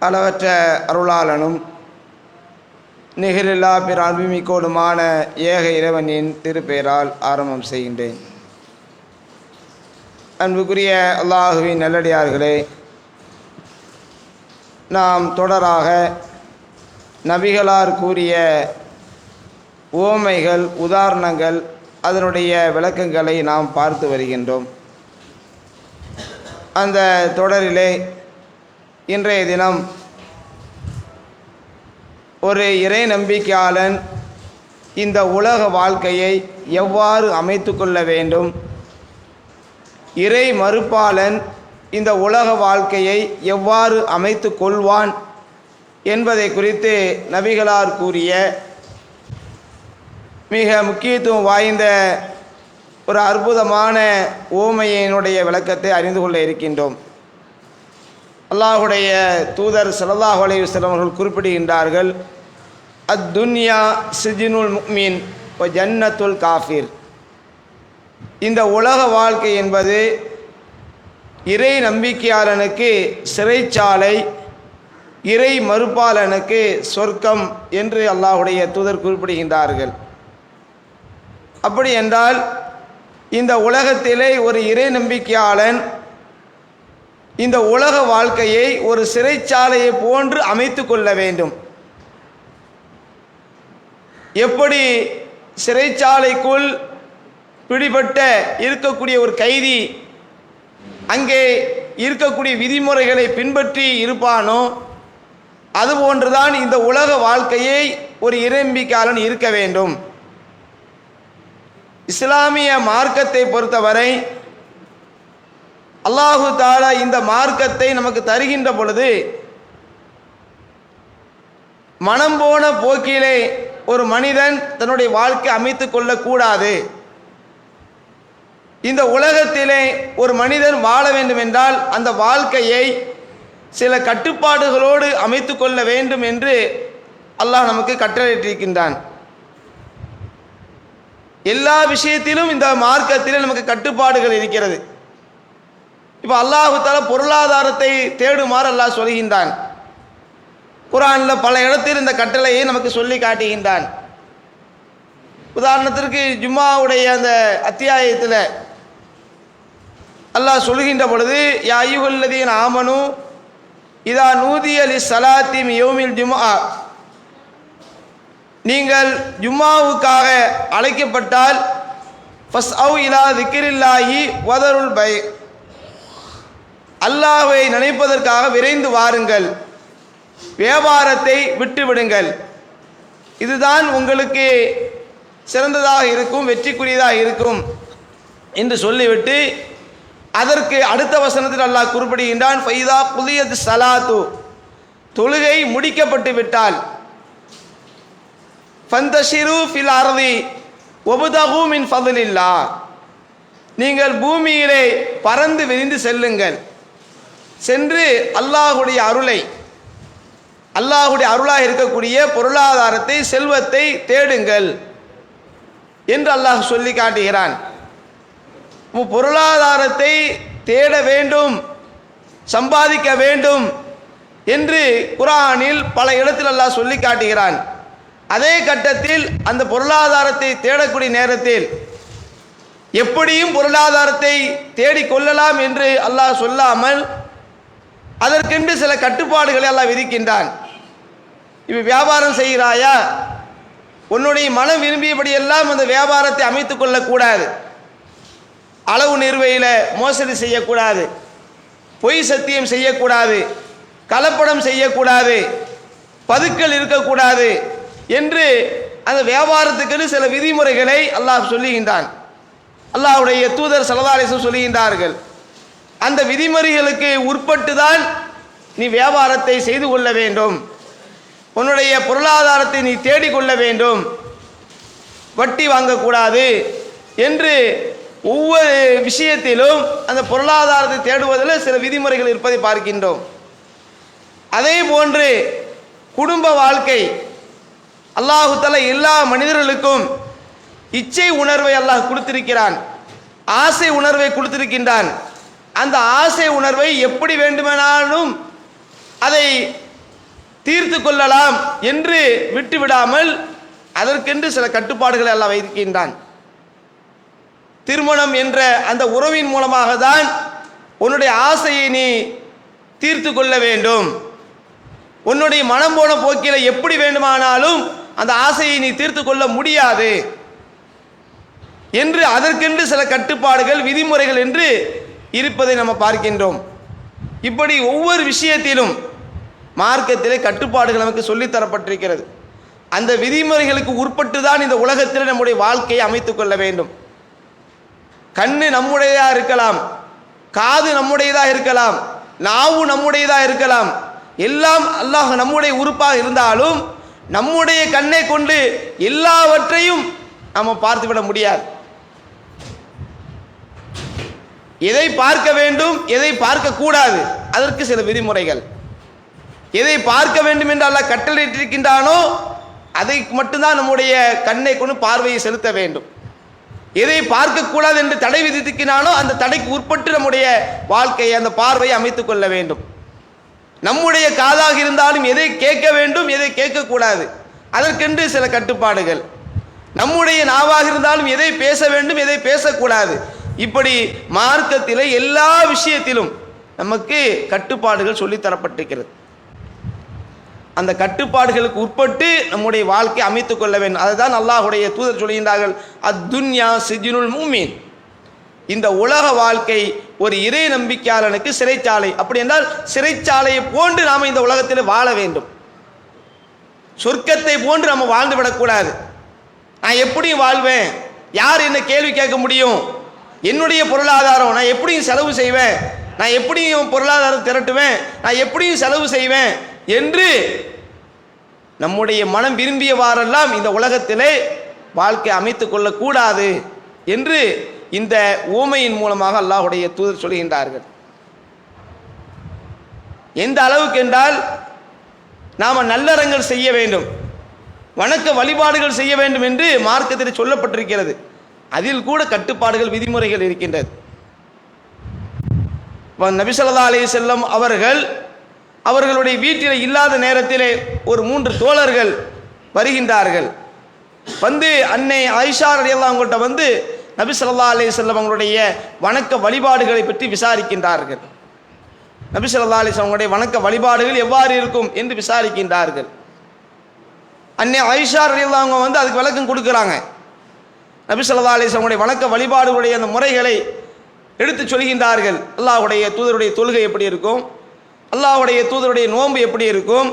அளவற்ற அருளாளனும் நிகரில்லா பிற அன்புமிக்கோடுமான ஏக இறைவனின் திருப்பெயரால் ஆரம்பம் செய்கின்றேன். அன்புக்குரிய அல்லாஹுவின் நல்லடியார்களே நாம் தொடராக நபிகளார் கூறிய ஓமைகள் உதாரணங்கள் அதனுடைய விளக்கங்களை நாம் பார்த்து வருகின்றோம். அந்த தொடரிலே இன்றைய தினம் ஒரு இறை நம்பிக்கையாளன் இந்த உலக வாழ்க்கையை எவ்வாறு அமைத்து கொள்ள வேண்டும்? இறை மறுப்பாளன் இந்த உலக வாழ்க்கையை எவ்வாறு அமைத்து கொள்வான் என்பதை குறித்து நபிகளார் கூறிய மிக முக்கியத்துவம் வாய்ந்த ஒரு அற்புதமான ஓமையினுடைய விளக்கத்தை அறிந்து கொள்ள இருக்கின்றோம். அல்லாஹுடைய தூதர் சல்லாஹ் அலையுஸ்லம் அவர்கள் குறிப்பிடுகின்றார்கள் அத் துன்யா சிஜினுல் முக்மீன் ஒ ஜன்னத்துல் காஃபிர். இந்த உலக வாழ்க்கை என்பது இறை நம்பிக்கையாளனுக்கு சிறைச்சாலை இறை மறுப்பாளனுக்கு சொர்க்கம் என்று அல்லாஹுடைய தூதர் குறிப்பிடுகின்றார்கள். அப்படி என்றால் இந்த உலகத்திலே ஒரு இறை நம்பிக்கையாளன் இந்த உலக வாழ்க்கையை ஒரு சிறைச்சாலையை போன்று அமைத்து கொள்ள வேண்டும். எப்படி சிறைச்சாலைக்குள் பிடிபட்ட இருக்கக்கூடிய ஒரு கைதி அங்கே இருக்கக்கூடிய விதிமுறைகளை பின்பற்றி இருப்பானோ அதுபோன்றுதான் இந்த உலக வாழ்க்கையை ஒரு இறைம்பிக்காலன் இருக்க வேண்டும். இஸ்லாமிய மார்க்கத்தை பொறுத்தவரை அல்லாஹு தாலா இந்த மார்க்கத்தை நமக்கு தருகின்ற பொழுது மனம் போன போக்கிலே ஒரு மனிதன் தன்னுடைய வாழ்க்கை அமைத்து கொள்ளக்கூடாது. இந்த உலகத்திலே ஒரு மனிதன் வாழ வேண்டும் என்றால் அந்த வாழ்க்கையை சில கட்டுப்பாடுகளோடு அமைத்து கொள்ள வேண்டும் என்று அல்லாஹ் நமக்கு கட்டளையிட்டிருக்கின்றான். எல்லா விஷயத்திலும் இந்த மார்க்கத்திலே நமக்கு கட்டுப்பாடுகள் இருக்கிறது. இப்போ அல்லாஹு தால பொருளாதாரத்தை தேடுமாறு அல்லாஹ் சொல்கின்றான். குரானில் பல இடத்தில் இந்த கட்டளையை நமக்கு சொல்லி காட்டுகின்றான். உதாரணத்திற்கு ஜும்மாவுடைய அந்த அத்தியாயத்தில் அல்லாஹ் சொல்கின்ற பொழுது யாயுகல்லதீன் ஆமனு இதா நூதி அலி சலாத்திம் யோமில் ஜும்மா நீங்கள் ஜும்மாவுக்காக அழைக்கப்பட்டால் ஃபஸ் அவு இலா திக்கிரில்லாஹி வதருள் பை. அல்லாஹை நினைப்பதற்காக விரைந்து வாருங்கள். வியாபாரத்தை விட்டுவிடுங்கள். இதுதான் உங்களுக்கு சிறந்ததாக இருக்கும் வெற்றிக்குரியதாக இருக்கும் என்று சொல்லிவிட்டு அதற்கு அடுத்த வசனத்தில் அல்லாஹ் குறிப்பிடுகின்றான் ஃபைதா புதியது சலாத்து. தொழுகை முடிக்கப்பட்டு விட்டால் ஃபந்தஷிரு ஃபில் அறதி ஒபுதகு மின் ஃபதுலில்லா நீங்கள் பூமியிலே பறந்து விரிந்து செல்லுங்கள். சென்று அல்லாஹுடைய அருளை அல்லாஹுடைய அருளாக இருக்கக்கூடிய பொருளாதாரத்தை செல்வத்தை தேடுங்கள் என்று அல்லாஹ் சொல்லி காட்டுகிறான். பொருளாதாரத்தை தேட வேண்டும் சம்பாதிக்க வேண்டும் என்று குரானில் பல இடத்தில் அல்லாஹ் சொல்லி காட்டுகிறான். அதே கட்டத்தில் அந்த பொருளாதாரத்தை தேடக்கூடிய நேரத்தில் எப்படியும் பொருளாதாரத்தை தேடிக்கொள்ளலாம் என்று அல்லாஹ் சொல்லாமல் அதற்கென்று சில கட்டுப்பாடுகளை எல்லாம் விதிக்கின்றான். இப்போ வியாபாரம் செய்கிறாயா? உன்னுடைய மனம் விரும்பியபடியெல்லாம் அந்த வியாபாரத்தை அமைத்து கொள்ளக்கூடாது. அளவு நிறுவையில் மோசடி செய்யக்கூடாது. பொய் சத்தியம் செய்யக்கூடாது. கலப்படம் செய்யக்கூடாது. பதுக்கல் இருக்கக்கூடாது என்று அந்த வியாபாரத்துக்குன்னு சில விதிமுறைகளை அல்லாஹ் சொல்லுகின்றான். அல்லாஹ்வுடைய தூதர் சலதாலேசம் சொல்லுகின்றார்கள். அந்த விதிமுறைகளுக்கு உட்பட்டு தான் நீ வியாபாரத்தை செய்து கொள்ள வேண்டும். உன்னுடைய பொருளாதாரத்தை நீ தேடிக்கொள்ள வேண்டும். வட்டி வாங்கக்கூடாது என்று ஒவ்வொரு விஷயத்திலும் அந்த பொருளாதாரத்தை தேடுவதில் சில விதிமுறைகள் இருப்பதை பார்க்கின்றோம். அதே போன்று குடும்ப வாழ்க்கை அல்லாஹுத்தல எல்லா மனிதர்களுக்கும் இச்சை உணர்வை அல்லாஹ் கொடுத்திருக்கிறான் ஆசை உணர்வை கொடுத்திருக்கின்றான். அந்த ஆசை உணர்வை எப்படி வேண்டுமானாலும் அதை தீர்த்து கொள்ளலாம் என்று விட்டுவிடாமல் அதற்கென்று சில கட்டுப்பாடுகளை எல்லாம் வைக்கின்றான் திருமணம் என்ற அந்த உறவின் மூலமாக தான் உன்னுடைய ஆசையை நீ தீர்த்து கொள்ள வேண்டும். உன்னுடைய மனம் போன போக்கில எப்படி வேண்டுமானாலும் அந்த ஆசையை நீ தீர்த்து கொள்ள முடியாது. என்று அதற்கென்று சில கட்டுப்பாடுகள் விதிமுறைகள் என்று இருப்பதை நம்ம பார்க்கின்றோம். இப்படி ஒவ்வொரு விஷயத்திலும் மார்க்கத்திலே கட்டுப்பாடுகள் நமக்கு சொல்லித்தரப்பட்டிருக்கிறது அந்த விதிமுறைகளுக்கு உட்பட்டு தான் இந்த உலகத்தில் நம்முடைய வாழ்க்கையை அமைத்து கொள்ள வேண்டும். கண்ணு நம்முடையதாக இருக்கலாம் காது நம்முடையதாக இருக்கலாம் நாவு நம்முடையதாக இருக்கலாம் எல்லாம் அல்லாஹ் நம்முடைய உறுப்பாக இருந்தாலும் நம்முடைய கண்ணை கொண்டு எல்லாவற்றையும் நம்ம பார்த்துவிட முடியாது. எதை பார்க்க வேண்டும் எதை பார்க்க கூடாது? அதற்கு சில விதிமுறைகள். எதை பார்க்க வேண்டும் என்று அல்லாஹ் கட்டளையிட்டிருக்கின்றானோ அதை மட்டும்தான் நம்முடைய கண்ணை கொண்டு பார்வையை செலுத்த வேண்டும். எதை பார்க்கக்கூடாது என்று தடை விதித்திருக்கிறானோ அந்த தடைக்கு உட்பட்டு நம்முடைய வாழ்க்கையை அந்த பார்வையை அமைத்துக் கொள்ள வேண்டும். நம்முடைய காதாக இருந்தாலும் எதை கேட்க வேண்டும் எதை கேட்கக்கூடாது அதற்கென்று சில கட்டுப்பாடுகள். நம்முடைய நாவாக இருந்தாலும் எதை பேச வேண்டும் எதை பேசக்கூடாது இப்படி மார்க்கத்தில் எல்லா விஷயத்திலும் நமக்கு கட்டுப்பாடுகள் சொல்லித்தரப்பட்டிருக்கிறது. அந்த கட்டுப்பாடுகளுக்கு உட்பட்டு நம்முடைய வாழ்க்கை அமைத்துக் கொள்ள வேண்டும். அதுதான் அல்லாஹுடைய தூதர் சொல்கின்றார்கள் அத்துன்யா சிஜினுல் மூமீன். இந்த உலக வாழ்க்கை ஒரு இறை நம்பிக்கையாளனுக்கு சிறைச்சாலை. அப்படி என்றால் சிறைச்சாலையை போன்று நாம் இந்த உலகத்தில் வாழ வேண்டும். சொர்க்கத்தை போன்று நம்ம வாழ்ந்து விடக்கூடாது நான் எப்படி வாழ்வேன். யார் என்ன கேள்வி கேட்க முடியும்? என்னுடைய பொருளாதாரம் நான் எப்படியும் செலவு செய்வேன். நான் எப்படியும் பொருளாதாரம் திரட்டுவேன். நான் எப்படியும் செலவு செய்வேன் என்று நம்முடைய மனம் விரும்பியவாறெல்லாம் இந்த உலகத்திலே வாழ்க்கை அமைத்து கொள்ளக்கூடாது என்று இந்த ஊமையின் மூலமாக அல்லாஹுடைய தூதர் சொல்கின்றார்கள். எந்த அளவுக்கு என்றால் நாம் நல்லறங்கள் செய்ய வேண்டும். வணக்க வழிபாடுகள் செய்ய வேண்டும் என்று மார்க்கத்தில் சொல்லப்பட்டிருக்கிறது. அதில் கூட கட்டுப்பாடுகள் விதிமுறைகள் இருக்கின்றது. இப்ப நபி ஸல்லல்லாஹு செல்லம் அவர்கள் அவர்களுடைய வீட்டில் இல்லாத நேரத்திலே ஒரு மூன்று தோழர்கள் வருகின்றார்கள். வந்து அன்னை ஆயிஷா அடையெல்லாம் அவங்கள்ட்ட வந்து நபி சொல்லா அலி செல்லம் அவங்களுடைய வணக்க வழிபாடுகளை பற்றி விசாரிக்கின்றார்கள். நபி சொல்லா அலைஹி அவங்களுடைய வணக்க வழிபாடுகள் எவ்வாறு இருக்கும் என்று விசாரிக்கின்றார்கள். அன்னை ஆயிஷா அடையெல்லாம் அவங்க வந்து அதுக்கு விளக்கம் கொடுக்குறாங்க. நபிசல்லா ஸல்லல்லாஹு வணக்க வழிபாடுகளுடைய அந்த முறைகளை எடுத்து சொல்கின்றார்கள். அல்லாஹுடைய தூதருடைய தொழுகை எப்படி இருக்கும்? அல்லாஹுடைய தூதருடைய நோன்பு எப்படி இருக்கும்?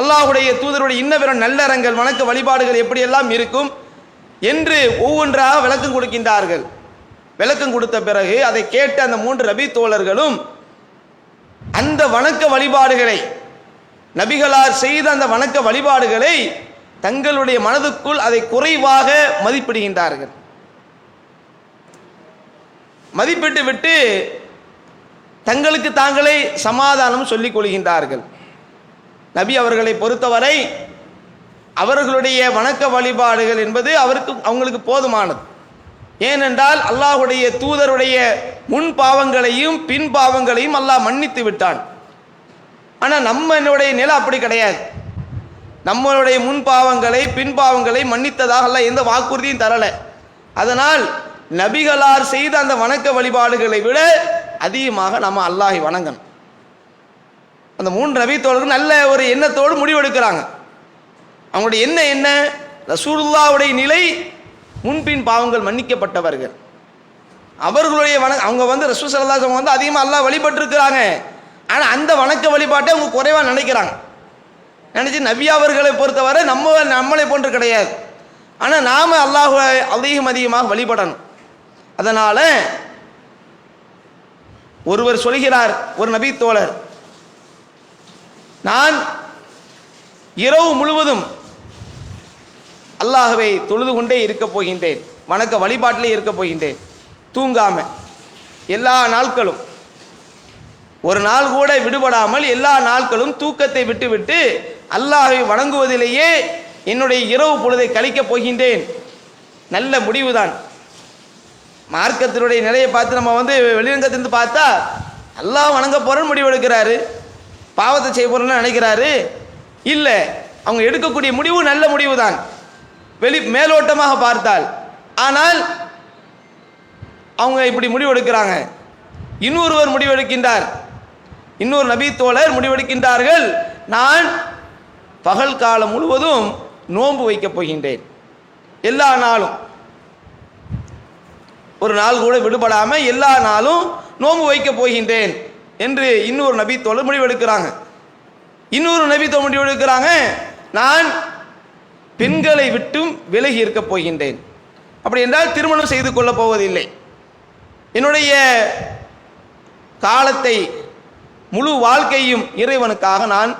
அல்லாஹுடைய தூதருடைய இன்ன நல்லறங்கள் வணக்க வழிபாடுகள் எப்படியெல்லாம் இருக்கும்? என்று ஒவ்வொன்றாக விளக்கம் கொடுக்கின்றார்கள். விளக்கம் கொடுத்த பிறகு அதை கேட்ட அந்த மூன்று ரபி தோழர்களும் அந்த வணக்க வழிபாடுகளை நபிகளார் செய்த அந்த வணக்க வழிபாடுகளை தங்களுடைய மனதுக்குள் அதை குறைவாக மதிப்பிடுகின்றார்கள். மதிப்பிட்டு விட்டு தங்களுக்கு தாங்களே சமாதானம் சொல்லிக் கொள்கின்றார்கள். நபி அவர்களை பொறுத்தவரை அவர்களுடைய வணக்க வழிபாடுகள் என்பது அவருக்கு அவங்களுக்கு போதுமானது. ஏனென்றால் அல்லாஹுடைய தூதருடைய முன் பாவங்களையும் பின் பாவங்களையும் அல்லாஹ் மன்னித்து விட்டான். ஆனால் நம்மளுடைய நிலை அப்படி கிடையாது. நம்மளுடைய முன் பாவங்களை பின் பாவங்களை மன்னித்ததாக அல்ல எந்த வாக்குறுதியும் தரலை. அதனால் நபிகளார் செய்த அந்த வணக்க வழிபாடுகளை விட அதிகமாக நம்ம அல்லாஹி வணங்கணும். அந்த மூன்று நபி தோழர்கள் நல்ல ஒரு எண்ணத்தோடு முடிவெடுக்கிறாங்க. அவங்களுடைய என்ன என்ன? ரசூல்லாவுடைய நிலை முன்பின் பாவங்கள் மன்னிக்கப்பட்டவர்கள். அவர்களுடைய வண அவங்க வந்து ரசூ சல்லாஸ் அவங்க வந்து அதிகமாக அல்லாஹ் வழிபட்டிருக்கிறாங்க. ஆனால் அந்த வணக்க வழிபாட்டை அவங்க குறைவாக நினைக்கிறாங்க. நினச்சி நபி அவர்களை பொறுத்தவரை நம்ம நம்மளை போன்று கிடையாது. ஆனால் நாம் அல்லாஹ் அதிகம் அதிகமாக வழிபடணும். அதனால் ஒருவர் சொல்கிறார் ஒரு நபி தோழர் நான் இரவு முழுவதும் அல்லாஹவை தொழுது கொண்டே இருக்கப் போகின்றேன். வணக்க வழிபாட்டிலே இருக்கப் போகின்றேன். தூங்காம எல்லா நாட்களும். ஒரு நாள் கூட விடுபடாமல் எல்லா நாட்களும் தூக்கத்தை விட்டுவிட்டு அல்லாஹை வணங்குவதிலேயே என்னுடைய இரவு பொழுதை கழிக்கப் போகின்றேன். நல்ல முடிவுதான். மார்க்கத்தினுடைய நிலையை பார்த்து நம்ம வந்து வெளிரங்கத்திலிருந்து பார்த்தா அல்லாஹ் வணங்க போறேன்னு முடிவு எடுக்கிறாரு பாவத்தை செய்ய போறேன்னு நினைக்கிறாரு. இல்லை அவங்க எடுக்கக்கூடிய முடிவு நல்ல முடிவு தான் வெளி மேலோட்டமாக பார்த்தால். ஆனால் அவங்க இப்படி முடிவு எடுக்கிறாங்க இன்னொருவர் முடிவெடுக்கின்றார். இன்னொரு நபி தோழர் முடிவெடுக்கின்றார்கள். நான் பகல் காலம் முழுவதும் நோன்பு வைக்கப் போகின்றேன். எல்லா நாளும். ஒரு நாள் கூட விடுபடாமல் எல்லா நாளும் நோன்பு வைக்கப் போகின்றேன் என்று இன்னொரு நபி தோழர் முடிவெடுக்கிறாங்க. இன்னொரு நபி தோழர் முடிவெடுக்கிறாங்க நான் பெண்களை விட்டும் விலகி இருக்கப் போகின்றேன். அப்படி என்றால் திருமணம் செய்து கொள்ளப் போவதில்லை. என்னுடைய காலத்தை முழு வாழ்க்கையும் இறைவனுக்காக நான்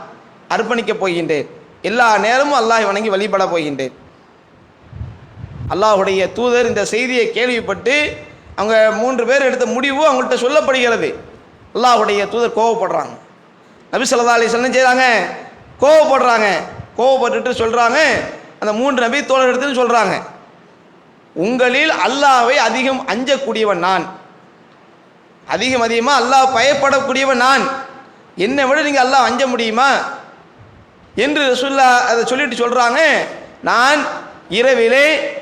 அர்ப்பணிக்கப் போகின்றேன். எல்லா நேரமும் அல்லாஹ் வணங்கி வழிபட போகின்றேன். அல்லாஹுடைய தூதர் இந்த செய்தியை கேள்விப்பட்டு அவங்க மூன்று பேர் எடுத்த முடிவு அவங்கள்ட்ட சொல்லப்படுகிறது. அல்லாஹுடைய தூதர் கோவப்படுறாங்க. நபி ஸல்லல்லாஹு அலி வஸல்லம் செய்கிறாங்க கோவப்படுறாங்க. கோவப்பட்டுட்டு சொல்கிறாங்க அந்த மூன்று நபி தோழர் எடுத்துன்னு சொல்கிறாங்க உங்களில் அல்லாவை அதிகம் அஞ்சக்கூடியவன் நான். அதிகம் அதிகமாக அல்லாஹ் பயப்படக்கூடியவன் நான். என்னை விட நீங்கள் அல்லாஹ் அஞ்ச முடியுமா? என்று சொல்ல அதை சொல்லிட்டு சொல்கிறாங்க நான் இரவிலே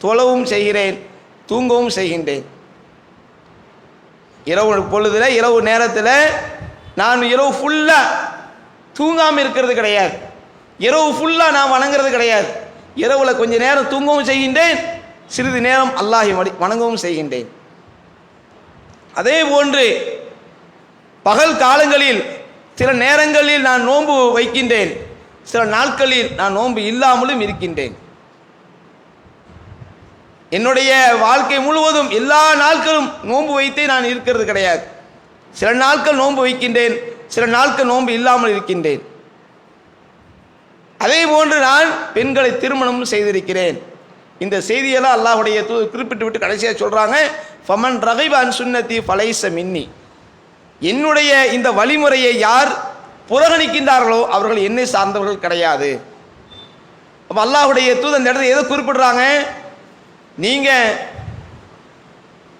தொழவும் செய்கிறேன் தூங்கவும் செய்கின்றேன். இரவு பொழுதில் இரவு நேரத்தில் நான் இரவு ஃபுல்லாக தூங்காமல் இருக்கிறது கிடையாது. இரவு ஃபுல்லாக நான் வணங்குறது கிடையாது. இரவில் கொஞ்ச நேரம் தூங்கவும் செய்கின்றேன் சிறிது நேரம் அல்லாஹி வடி- வணங்கவும் செய்கின்றேன். அதே போன்று பகல் காலங்களில் சில நேரங்களில் நான் நோன்பு வைக்கின்றேன். சில நாட்களில் நான் நோன்பு இல்லாமலும் இருக்கின்றேன். என்னுடைய வாழ்க்கை முழுவதும் எல்லா நாட்களும் நோன்பு வைத்தே நான் இருக்கிறது கிடையாது. சில நாட்கள் நோன்பு வைக்கின்றேன் சில நாட்கள் நோன்பு இல்லாமல் இருக்கின்றேன். அதே போன்று நான் பெண்களை திருமணம் செய்திருக்கிறேன். இந்த செய்தியெல்லாம் அல்லாஹுடைய தூ குறிப்பிட்டு விட்டு கடைசியாக சொல்கிறாங்க ஃபமன் ரகைவான் சுன்னத்தி ஃபலைச மின்னி. என்னுடைய இந்த வழிமுறையை யார் புறக்கணிக்கின்றார்களோ அவர்கள் என்னை சார்ந்தவர்கள் கிடையாது. அப்போ அல்லாஹுடைய தூது அந்த இடத்துல எதை குறிப்பிடுறாங்க? நீங்கள்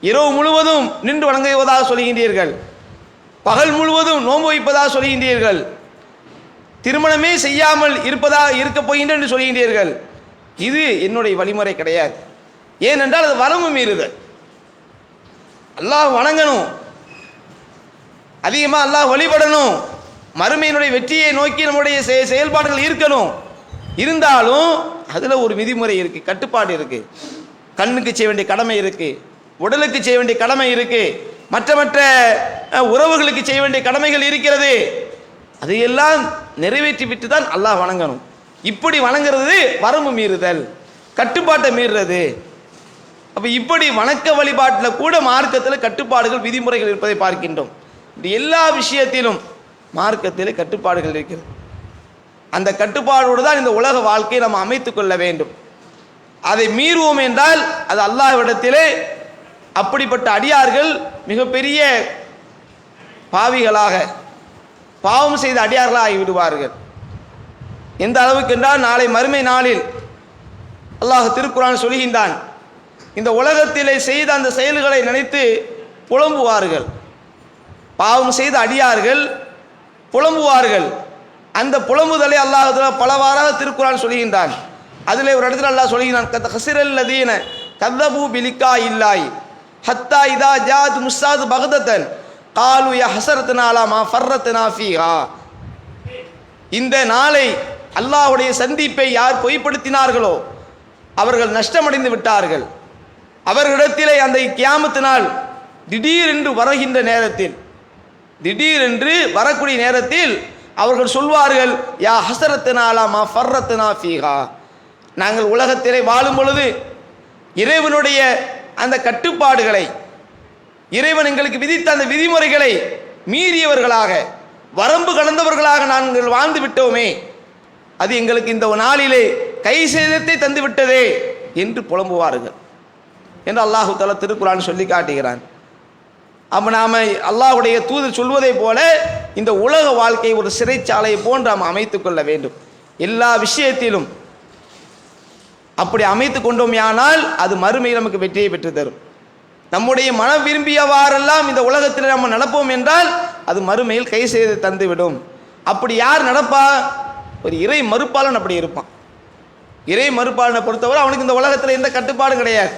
இரவு முழுவதும் நின்று வணங்குவதாக சொல்கின்றீர்கள். பகல் முழுவதும் நோன்பு வைப்பதாக சொல்கின்றீர்கள். திருமணமே செய்யாமல் இருப்பதாக இருக்க போகின்ற என்று சொல்கின்றீர்கள். இது என்னுடைய வழிமுறை கிடையாது. ஏனென்றால் அது வரம்பு மீறுதல் அல்லாஹ் வணங்கணும். அதிகமாக அல்லாஹ் வழிபடணும். மறுமையினுடைய வெற்றியை நோக்கி நம்முடைய செயல்பாடுகள் இருக்கணும். இருந்தாலும் அதில் ஒரு விதிமுறை இருக்குது கட்டுப்பாடு இருக்குது கண்ணுக்கு செய்ய வேண்டிய கடமை இருக்குது உடலுக்கு செய்ய வேண்டிய கடமை இருக்குது மற்ற மற்ற உறவுகளுக்கு செய்ய வேண்டிய கடமைகள் இருக்கிறது. அதையெல்லாம் நிறைவேற்றி விட்டு தான் அல்லாஹ் வணங்கணும். இப்படி வணங்குறது வரம்பு மீறுதல் கட்டுப்பாட்டை மீறுறது. அப்போ இப்படி வணக்க வழிபாட்டில் கூட மார்க்கத்தில் கட்டுப்பாடுகள் விதிமுறைகள் இருப்பதை பார்க்கின்றோம். இப்படி எல்லா விஷயத்திலும் மார்க்கத்திலே கட்டுப்பாடுகள் இருக்கிறது. அந்த கட்டுப்பாடோடு தான் இந்த உலக வாழ்க்கையை நம்ம அமைத்துக் கொள்ள வேண்டும். அதை மீறுவோம் என்றால் அது அல்லாஹ்விடத்திலே அப்படிப்பட்ட அடியார்கள் மிகப்பெரிய பாவிகளாக பாவம் செய்த அடியார்களாக ஆகிவிடுவார்கள் எந்த அளவுக்கு என்றால் நாளை மறுமை நாளில் அல்லாஹ் திருக்குறான் சொல்கின்றான் இந்த உலகத்திலே செய்த அந்த செயல்களை நினைத்து புலம்புவார்கள். பாவம் செய்த அடியார்கள் புலம்புவார்கள். அந்த புலம்புதலை அல்லாஹ் பலவாறாக திருக்குறான் சொல்கின்றான். அதில் ஒரு இடத்துல அல்லாஹ் சொல்கிறான் கத்த ஹசிரல் லதீன கதபு பிலிக்கா இல்லாய் ஹத்தா இதா ஜாத் முஸ்தாது பகதத்தன் காலு ய ஹசரத்னாலா ஃபர்ரத்னா ஃபீஹா. இந்த நாளை அல்லாஹ்வுடைய சந்திப்பை யார் பொய்ப்படுத்தினார்களோ அவர்கள் நஷ்டமடைந்து விட்டார்கள். அவர்களிடத்திலே அந்த கியாமத்தினால் திடீரென்று வருகின்ற நேரத்தில் திடீரென்று வரக்கூடிய நேரத்தில் அவர்கள் சொல்வார்கள் யா ஹசரத்தினாலாமா ஃபர்ரத்தினா ஃபர்ரத்னா நாங்கள் உலகத்திலே வாழும் பொழுது இறைவனுடைய அந்த கட்டுப்பாடுகளை இறைவன் எங்களுக்கு விதித்த அந்த விதிமுறைகளை மீறியவர்களாக வரம்பு கடந்தவர்களாக நாங்கள் வாழ்ந்து விட்டோமே அது எங்களுக்கு இந்த நாளிலே கை சேதத்தை தந்துவிட்டதே என்று புலம்புவார்கள். என்று அல்லாஹு தலா திருக்குறான் சொல்லி காட்டுகிறான். அப்போ நாம் அல்லாஹ்வுடைய தூதர் சொல்வதை போல இந்த உலக வாழ்க்கையை ஒரு சிறைச்சாலை போன்று நாம் அமைத்து கொள்ள வேண்டும். எல்லா விஷயத்திலும் அப்படி அமைத்து கொண்டோமேயானால் அது மறுமையில் நமக்கு வெற்றியை பெற்று தரும். நம்முடைய மனம் விரும்பியவாறெல்லாம் இந்த உலகத்தில் நம்ம நடப்போம் என்றால் அது மறுமையில் கை செய்து தந்துவிடும். அப்படி யார் நடப்பா? ஒரு இறை மறுப்பாளன் அப்படி இருப்பான். இறை மறுப்பாளனை பொறுத்தவரை அவனுக்கு இந்த உலகத்தில் எந்த கட்டுப்பாடும் கிடையாது.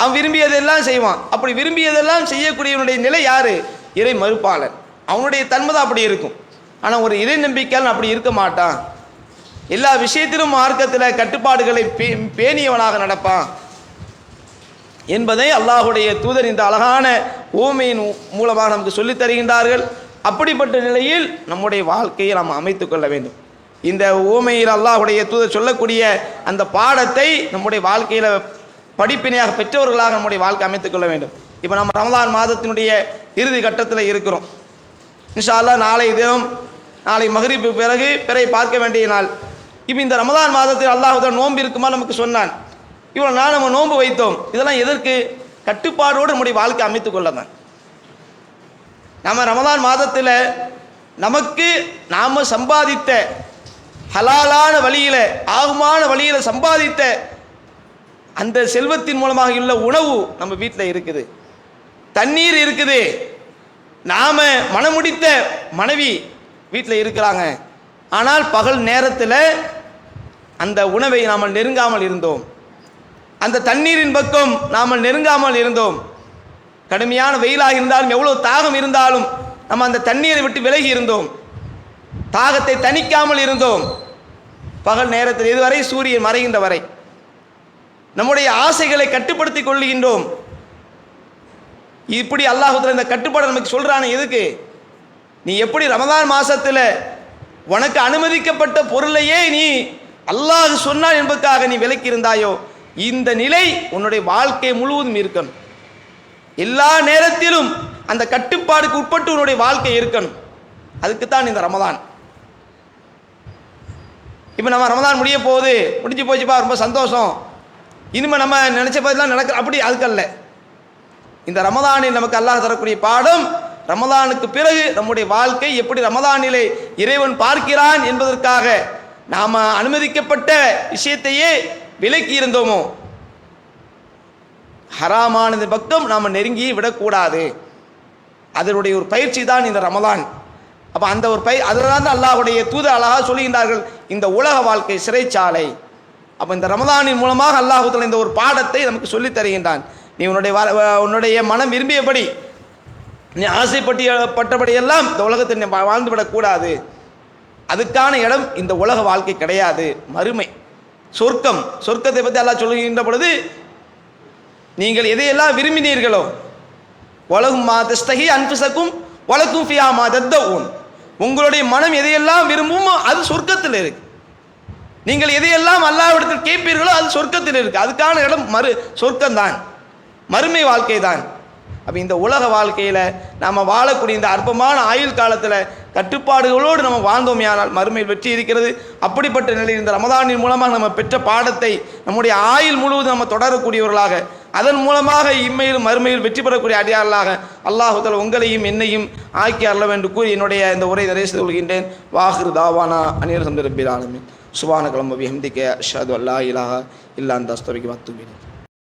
அவன் விரும்பியதெல்லாம் செய்வான். அப்படி விரும்பியதெல்லாம் செய்யக்கூடியவனுடைய நிலை யாரு? இறை மறுப்பாளன். அவனுடைய தன்மை தான் அப்படி இருக்கும். ஆனால் ஒரு இறை நம்பிக்கையால் அப்படி இருக்க மாட்டான். எல்லா விஷயத்திலும் மார்க்கத்தில் கட்டுப்பாடுகளை பே- பேணியவனாக நடப்பான். என்பதை அல்லாஹுடைய தூதர் இந்த அழகான ஊமையின் மூலமாக நமக்கு சொல்லித் தருகின்றார்கள். அப்படிப்பட்ட நிலையில் நம்முடைய வாழ்க்கையை நாம் அமைத்துக் கொள்ள வேண்டும். இந்த ஊமையில் அல்லாஹுடைய தூதர் சொல்லக்கூடிய அந்த பாடத்தை நம்முடைய வாழ்க்கையில் படிப்பினையாக பெற்றவர்களாக நம்முடைய வாழ்க்கை அமைத்துக் கொள்ள வேண்டும். இப்போ நம்ம ரமதான் மாதத்தினுடைய இறுதி கட்டத்தில் இருக்கிறோம். இன்ஷா அல்லாஹ் நாளை தினம் நாளை மகரிப்பு பிறகு பிறை பார்க்க வேண்டிய நாள். இப்போ இந்த ரமதான் மாதத்தில் அல்லாஹுதான் நோன்பு இருக்குமா நமக்கு சொன்னான். இவ்வளோ நாள் நம்ம நோன்பு வைத்தோம். இதெல்லாம் எதற்கு? கட்டுப்பாடோடு நம்முடைய வாழ்க்கை அமைத்துக் கொள்ள தான் நம்ம ரமதான் மாதத்தில் நமக்கு நாம் சம்பாதித்த ஹலாலான வழியில் ஆகுமான வழியில் சம்பாதித்த அந்த செல்வத்தின் மூலமாக உள்ள உணவு நம்ம வீட்டில் இருக்குது. தண்ணீர் இருக்குது. நாம மனமுடித்த மனைவி வீட்டில் இருக்கிறாங்க. ஆனால் பகல் நேரத்தில் அந்த உணவை நாம் நெருங்காமல் இருந்தோம். அந்த தண்ணீரின் பக்கம் நாம் நெருங்காமல் இருந்தோம். கடுமையான வெயிலாக இருந்தாலும் எவ்வளோ தாகம் இருந்தாலும் நம்ம அந்த தண்ணீரை விட்டு விலகி இருந்தோம். தாகத்தை தணிக்காமல் இருந்தோம். பகல் நேரத்தில் இதுவரை சூரியன் மறைகின்ற வரை. நம்முடைய ஆசைகளை கட்டுப்படுத்திக் கொள்கின்றோம். இப்படி அல்லாஹுத்துல இந்த கட்டுப்பாடு நமக்கு சொல்கிறானே எதுக்கு? நீ எப்படி ரமதான் மாதத்தில் உனக்கு அனுமதிக்கப்பட்ட பொருளையே நீ அல்லாஹ் சொன்னான் என்பதற்காக நீ விலக்கி இருந்தாயோ இந்த நிலை உன்னுடைய வாழ்க்கை முழுவதும் இருக்கணும். எல்லா நேரத்திலும் அந்த கட்டுப்பாடுக்கு உட்பட்டு உன்னுடைய வாழ்க்கை இருக்கணும். அதுக்குத்தான் இந்த ரமதான். இப்போ நம்ம ரமதான் முடிய போகுது முடிஞ்சு போச்சுப்பா ரொம்ப சந்தோஷம். இனிமேல் நம்ம நினச்ச பதிலாம் நடக்க அப்படி அதுக்கல்ல இந்த ரமதானில் நமக்கு அல்லாஹ் தரக்கூடிய பாடம் ரமதானுக்கு பிறகு நம்முடைய வாழ்க்கை எப்படி ரமதானிலே இறைவன் பார்க்கிறான் என்பதற்காக நாம் அனுமதிக்கப்பட்ட விஷயத்தையே விலக்கி இருந்தோமோ? ஹராமானது பக்கம் நாம் நெருங்கி விடக்கூடாது. அதனுடைய ஒரு பயிற்சி தான் இந்த ரமதான். அப்போ அந்த ஒரு பயிர் அதில் தான் அல்லாஹுடைய தூத அழகாக சொல்லுகின்றார்கள் இந்த உலக வாழ்க்கை சிறைச்சாலை. அப்போ இந்த ரமதானின் மூலமாக அல்லாஹூத்தில் இந்த ஒரு பாடத்தை நமக்கு சொல்லித் தருகின்றான். நீ உன்னுடைய வ- வ- உன்னுடைய மனம் விரும்பியபடி நீ ஆசைப்பட்டு பட்டபடியெல்லாம் இந்த உலகத்தில் நீ வாழ்ந்துவிடக்கூடாது வாழ்ந்து விடக்கூடாது அதுக்கான இடம் இந்த உலக வாழ்க்கை கிடையாது. மறுமை. சொர்க்கம். சொர்க்கத்தை பற்றி எல்லாம் சொல்லுகின்ற பொழுது நீங்கள் எதையெல்லாம் விரும்பினீர்களோ உலகும் மா திஸ்தகி அன்புசக்கும் உலகும் ஃபியா மா தத்தவுன் உங்களுடைய மனம் எதையெல்லாம் விரும்புமோ அது சொர்க்கத்தில் இருக்குது நீங்கள் எதையெல்லாம் அல்லாவிடத்தில் கேட்பீர்களோ அது சொர்க்கத்தில் இருக்கு. அதுக்கான இடம் மறு சொர்க்கம்தான். மறுமை வாழ்க்கை தான் அப்போ இந்த உலக வாழ்க்கையில் நாம் வாழக்கூடிய இந்த அற்பமான ஆயுள் காலத்தில் கட்டுப்பாடுகளோடு நம்ம வாழ்ந்தோமையானால் மறுமையில் வெற்றி இருக்கிறது. அப்படிப்பட்ட நிலையில் இந்த ரமதானின் மூலமாக நம்ம பெற்ற பாடத்தை நம்முடைய ஆயுள் முழுவதும் நம்ம தொடரக்கூடியவர்களாக அதன் மூலமாக இம்மையிலும் மறுமையில் வெற்றி பெறக்கூடிய அடியார்களாக அல்லாஹுதல் உங்களையும் என்னையும் ஆக்கி அருள என்று கூறி என்னுடைய இந்த உரை நிறைய செய்து கொள்கின்றேன். வாஹிர் தாவானா. அனிர் சந்திரபிராலுமே சுபான கிளம்ப விஹந்திக்க ஷது அல்லா இலாஹா இல்லா அந்த அஸ்தபிக்கு வத்துபின்